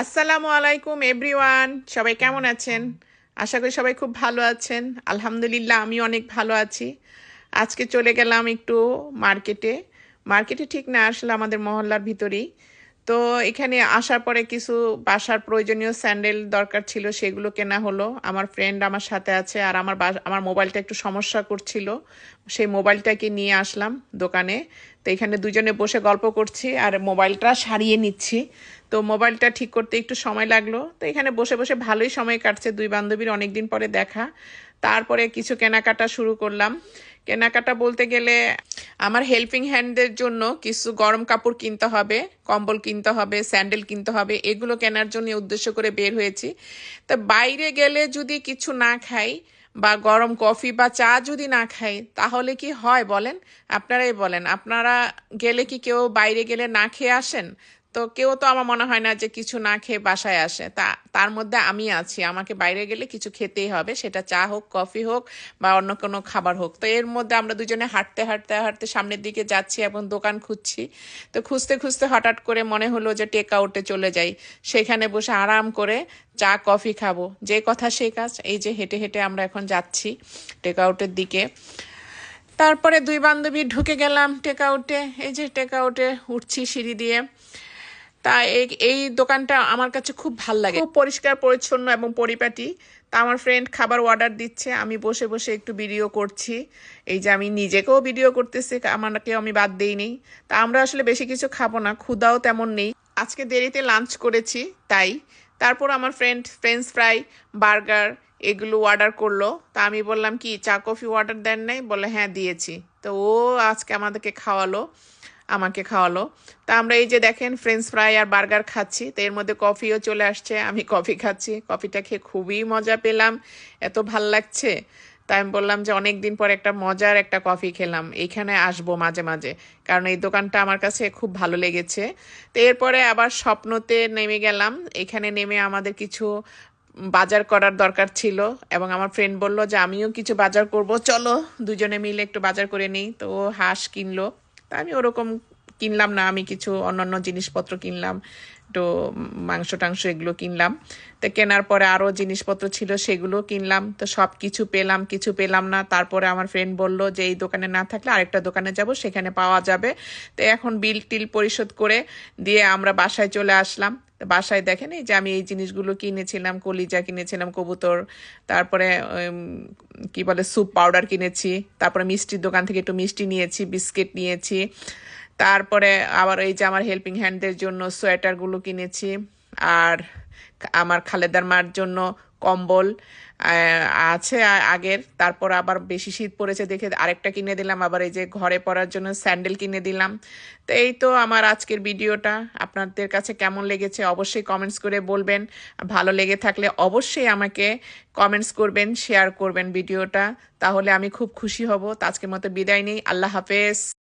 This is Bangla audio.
আসসালামু আলাইকুম, এভরিওয়ান। সবাই কেমন আছেন? আশা করি সবাই খুব ভালো আছেন। আলহামদুলিল্লাহ, আমি অনেক ভালো আছি। আজকে চলে গেলাম একটু মার্কেটে। মার্কেটে ঠিক না, আসলে আমাদের মহল্লার ভিতরেই। তো এখানে আসার পরে কিছু বাসার প্রয়োজনীয় স্যান্ডেল দরকার ছিল, সেগুলো কেনা হলো। আমার ফ্রেন্ড আমার সাথে আছে আর আমার আমার মোবাইলটা একটু সমস্যা করছিল। সেই মোবাইলটাকে নিয়ে আসলাম দোকানে। তো এখানে দুজনে বসে গল্প করছি আর মোবাইলটা সারিয়ে নিচ্ছি। তো মোবাইলটা ঠিক করতে একটু সময় লাগল। তো এখানে বসে বসে ভালোই সময় কাটছে দুই বান্ধবীর অনেকদিন পরে দেখা। তারপরে কিছু কেনাকাটা শুরু করলাম। কেনাকাটা বলতে গেলে আমার হেল্পিং হ্যান্ডের জন্য কিছু গরম কাপড় কিনতে হবে, কম্বল কিনতে হবে স্যান্ডেল কিনতে হবে, এগুলো কেনার জন্য উদ্দেশ্য করে বের হয়েছি। তা বাইরে গেলে যদি কিছু না খাই বা গরম কফি বা চা যদি না খাই, তাহলে কি হয় বলেন? আপনারাই বলেন। আপনারা গেলে কি কেউ বাইরে গেলে না খেয়ে আসেন? তো কেউ তো আমার মনে হয় না যে কিছু না খেয়ে বাসায় আসে। তা, তার মধ্যে আমি আছি। আমাকে বাইরে গেলে কিছু খেতেই হবে। সেটা চা হোক, কফি হোক বা অন্য কোনো খাবার হোক। তো এর মধ্যে আমরা দুজনে হাঁটতে হাঁটতে হাঁটতে সামনের দিকে যাচ্ছি এবং দোকান খুঁজছি। তো খুঁজতে খুঁজতে হঠাৎ করে মনে হলো যে টেক আউটে চলে যাই। সেখানে বসে আরাম করে চা, কফি খাব। যে কথা সেই কাজ। এই যে হেঁটে হেঁটে আমরা এখন যাচ্ছি টেক আউটের দিকে। তারপরে দুই বান্ধবী ঢুকে গেলাম টেক আউটে এই যে টেক আউটে উঠছি সিঁড়ি দিয়ে। তা এই দোকানটা আমার কাছে খুব ভালো লাগে। খুব পরিষ্কার, পরিচ্ছন্ন এবং পরিপাটি। তা আমার ফ্রেন্ড খাবার অর্ডার দিচ্ছে, আমি বসে বসে একটু ভিডিও করছি। এই যে আমি নিজেকেও ভিডিও করতেছি আমাকেও আমি বাদ দিইনি তা আমরা আসলে বেশি কিছু খাব না ক্ষুদাও তেমন নেই। আজকে দেরিতে লাঞ্চ করেছি, তাই। তারপর আমার ফ্রেন্ড ফ্রেঞ্চ ফ্রাই বার্গার এগুলো অর্ডার করল। তা আমি বললাম, কি, চা, কফি অর্ডার দেন নাই? বলে হ্যাঁ দিয়েছি। তো ও আজকে আমাদেরকে খাওয়ালো। আমাকে খাওয়ালো। তা আমরা এই যে দেখেন ফ্রেঞ্চ ফ্রাই আর বার্গার খাচ্ছি, তো এর মধ্যে কফিও চলে আসছে, আমি কফি খাচ্ছি। কফিটা খেয়ে খুবই মজা পেলাম, এত ভালো লাগছে। তাই আমি বললাম যে অনেক দিন পর একটা মজার একটা কফি খেলাম এইখানে আসব মাঝে মাঝে, কারণ এই দোকানটা আমার কাছে খুব ভালো লেগেছে। তো এরপরে আবার স্বপ্নতে নেমে গেলাম, এখানে নেমে আমাদের কিছু বাজার করার দরকার ছিল, এবং আমার ফ্রেন্ড বলল যে, আমিও কিছু বাজার করব, চলো দুজনে মিলে একটু বাজার করে নিই। তো হাঁস কিনলো তা আমি ওরকম কিনলাম না, আমি কিছু অন্যান্য জিনিসপত্র কিনলাম একটু মাংস টাংস এগুলো কিনলাম। তো কেনার পরে আরও জিনিসপত্র ছিল, সেগুলো কিনলাম। তো সব কিছু পেলাম কিছু পেলাম না। তারপরে আমার ফ্রেন্ড বলল যে, এই দোকানে না থাকলে আরেকটা দোকানে যাব, সেখানে পাওয়া যাবে। তো এখন বিল টিল পরিশোধ করে দিয়ে আমরা বাসায় চলে আসলাম। তো বাসায় দেখেন যে আমি এই জিনিসগুলো কিনেছিলাম, কলিজা কিনেছিলাম, কবুতর, তারপরে কি বলে স্যুপ পাউডার কিনেছি, তারপরে মিষ্টির দোকান থেকে একটু মিষ্টি নিয়েছি, বিস্কিট নিয়েছি। তারপরে আবার এই যে আমার হেল্পিং হ্যান্ডদের জন্য সোয়েটারগুলো কিনেছি আর আমার খালেদার মার জন্য কম্বল আছে আগের, তারপর আবার বেশি শীত পড়েছে দেখে আরেকটা কিনে দিলাম, আবার এই যে ঘরে পরার জন্য স্যান্ডেল কিনে দিলাম। তো এই তো আমার আজকের ভিডিওটা। আপনাদের কাছে কেমন লেগেছে অবশ্যই কমেন্টস করে বলবেন। ভালো লেগে থাকলে অবশ্যই আমাকে কমেন্টস করবেন শেয়ার করবেন ভিডিওটা। তাহলে আমি খুব খুশি হব। আজকের মতো বিদায় নেই। আল্লাহ হাফেজ।